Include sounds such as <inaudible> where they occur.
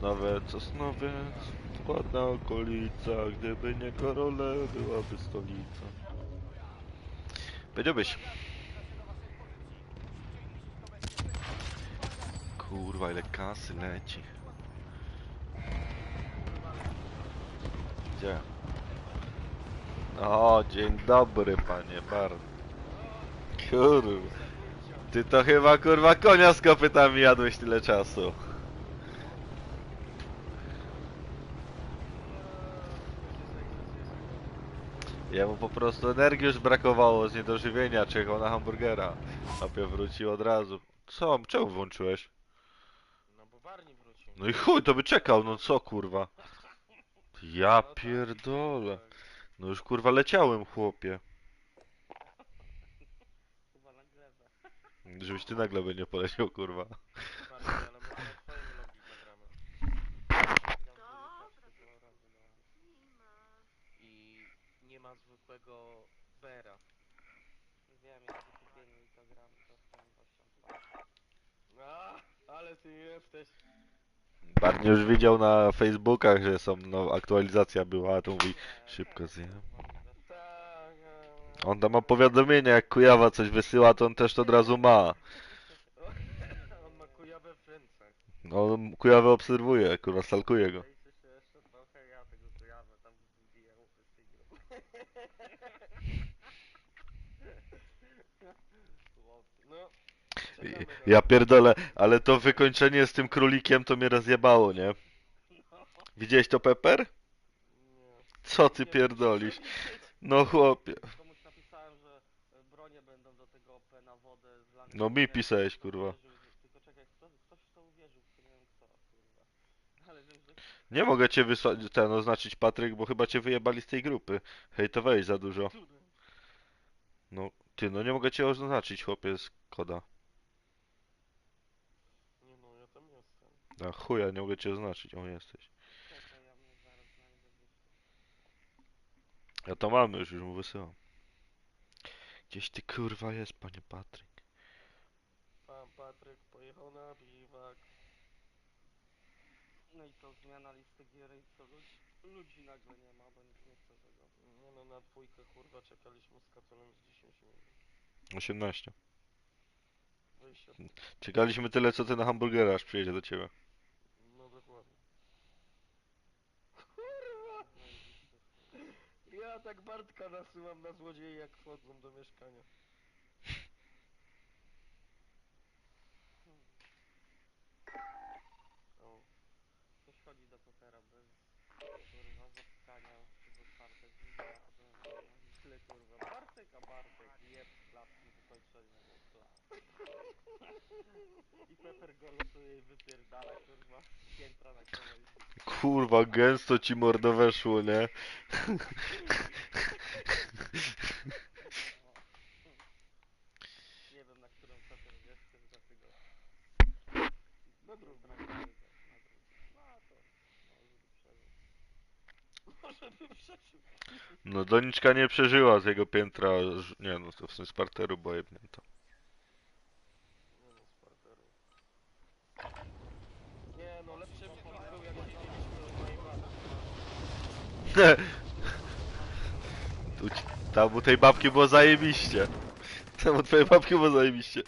Sosnowiec, Sosnowiec, ładna okolica, gdyby nie korole, byłaby stolica. Powiedziałbyś. Kurwa, ile kasy leci. Gdzie? O, dzień dobry, panie Bart. Kurwa. Ty to chyba kurwa konia z kopytami jadłeś tyle czasu. Jemu po prostu energii już brakowało z niedożywienia, czekał na hamburgera. Papie wrócił od razu. Co? Czemu włączyłeś? No bo wrócił. No i chuj, to by czekał, no co kurwa? Ja pierdolę. No już kurwa leciałem, chłopie. <laughs> Żebyś ty nagle by nie poleciał, kurwa. Nie ma zwykłego Bera. Wiem, jak wykupienie i to gram, to chciałem właśnie A, ale ty jesteś. Barnie już widział na Facebookach, że są, no aktualizacja była, a to mówi szybko zjem. Tak. On tam ma powiadomienia, jak Kujawa coś wysyła, to on też to od razu ma. <laughs> On ma kujawę w ręce. No, Kujawę obserwuje, kurwa, stalkuje go. Zajcie się jeszcze trochę, ja tego kujawę tam wbiję z tej gry. No. czekamy na- Ja pierdolę, ale to wykończenie z tym królikiem to mnie rozjebało, nie? Widziałeś to, Pepper? Co ty pierdolisz? No chłopie. No mi pisałeś, kurwa. Tylko czekaj, kto, ktoś w to uwierzył, tylko nie wiem kto, kurwa. Ale wiem, że Nie mogę cię wysłać, ten oznaczyć Patryk, bo chyba cię wyjebali z tej grupy. Hejtowałeś za dużo. No, ty, no nie mogę cię oznaczyć, chłopie, z koda. Nie no, ja tam jestem. A chuja, nie mogę cię oznaczyć. O, jesteś. czekaj, ja zaraz znajdę. Ja to mamy już, już mu wysyłam. Gdzieś ty kurwa jest, panie Patryk. Pan Patryk pojechał na biwak. No i to zmiana listy gier i co, ludzi, ludzi nagle nie ma, bo nikt nie chce tego. Nie no, na dwójkę kurwa czekaliśmy z Katolem z 10 minut. 18. Wyjście. Czekaliśmy tyle, co ty na hamburgera, aż przyjedzie do ciebie. No dokładnie. Kurwa! Ja tak Bartka nasyłam na złodziei jak wchodzą do mieszkania. Kurwa, zatkania przez otwarte drzwi, a potem tyle, kurwa, Bartek, a Bartek, jeb, klapki, wykończenie, no kla. I Pepper go losuje i wypierdala, kurwa, piętra na kolej. Kurwa, gęsto ci mordo weszło, nie? Nie wiem, na którą Pepper wiesz, dlatego... na drugą. Na drugą, na drugą. No to, może by przeżył. No, doniczka nie przeżyła z jego piętra, ż- nie no, to w sumie z parteru. Nie no, z parteru. Nie no, lepszy był jak od mojej. Tu, ci- tam u tej babki było zajebiście. Tam u twojej babki było zajebiście.